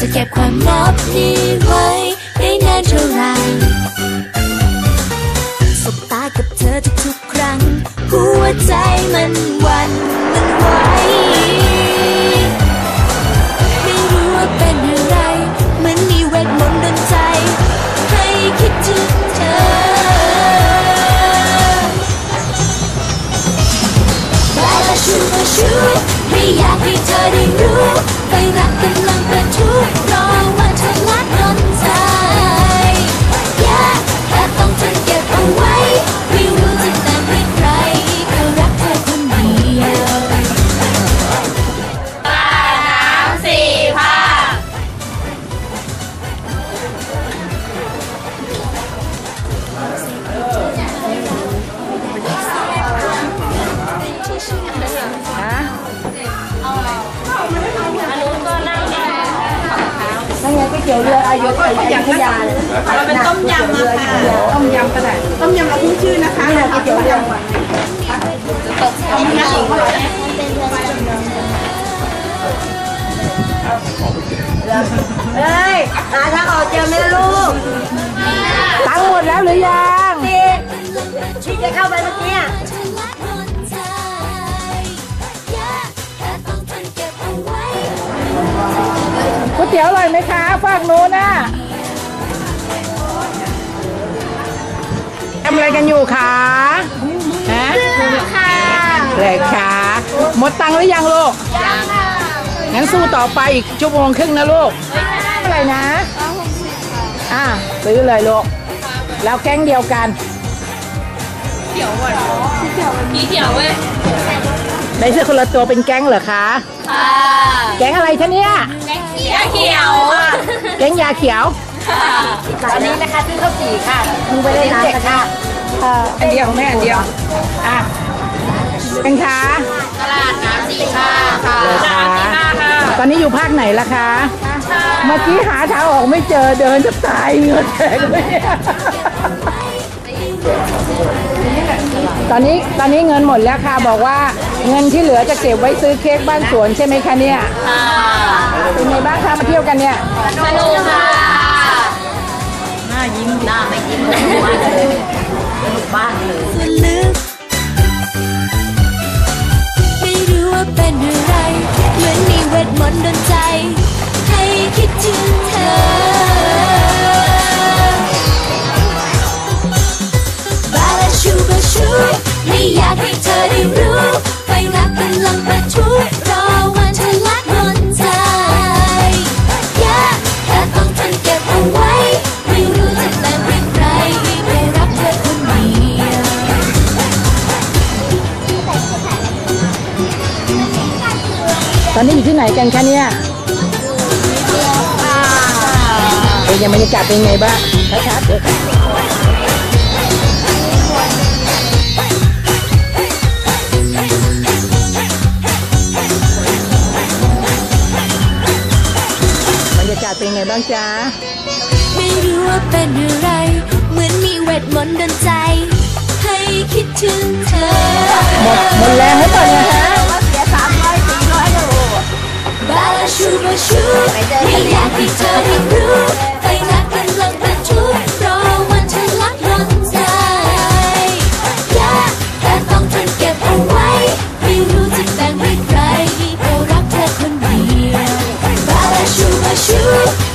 จะเก็บความลับนี้ไว้ อยากให้เธอได้รู้ไปรักกำลังประทุ ก๋วยเตี๋ยวเรืออายุธยาอยุธยาเลยเราเป็นต้มยำอะค่ะต้มยำก็ได้ต้มยำเราขึ้นชื่อนะคะนี่แหละก๋วยเตี๋ยวเรือต้มยำเฮ้ยหาทางออกเจอไหมลูกตังหมดแล้วหรือยังนี่ที่จะเข้าไปเมื่อกี้อะ เตี๋ยวอร่อยไหมคะฝากโน้นน่ะทำอะไรกันอยู่คะฮะค่ะเลยค่ะหมดตังค์หรือยังลูกยังค่ะงั้นสู้ต่อไปอีกชั่วโมงครึ่งนะลูกอะไรนะอะซื้อเลยลูกแล้วแก๊งเดียวกันผีเขียวเว้ย ได้ซื้อคนละตัวเป็นแก๊งเหรอคะ ค่ะ แก๊งอะไรคะเนี่ยผีเขียวอะแก๊งยาเขียวตอนนี้นะคะที่ข้าวจี่ค่ะมึงไปได้น้ำกันค่ะอันเดียวแม่อันเดียว อะ เป็นคะตลาดน้ำสีข้าค่ะเลยค่ะค่ะค่ะตอนนี้อยู่ภาคไหนล่ะคะ เมื่อกี้หาทางออกไม่เจอเดินจะตายเหงื่อแตกเลย ตอนนี้ตอนนี้เงินหมดแล้วค่ะ บอกว่าเงินที่เหลือจะเก็บไว้ซื้อเค้กบ้านสวนใช่ไหมคะเนี่ยเป็นไงบ้างคะมาเที่ยวกันเนี่ยสนุกค่ะส่วนลึกไม่รู้ว่าเป็นอะไรเหมือนมีเวทมนต์ดนใจ อนนี้อยู่ที่ไหนกันคะเนี่ยเป็นยังบรรยากาศเป็นไงบ้างช้าๆเถอะบรรยากาศเป็นไงบ้างจ๊ะไม่รู้ว่าเป็นอะไร เหมือนมีเวทมนต์ดนใจ ให้คิดถึงเธอ หมดหมดแรง ไปเจอม่อยากให้เธอรู้ไปรักกันลองเป็นชุดรวันเธอรัอนใจแต่ต้องทนเก็บเอาไว้ ไม่รู้จะแบ่งให้ใครเพรรักเธอคนเดียวชูชู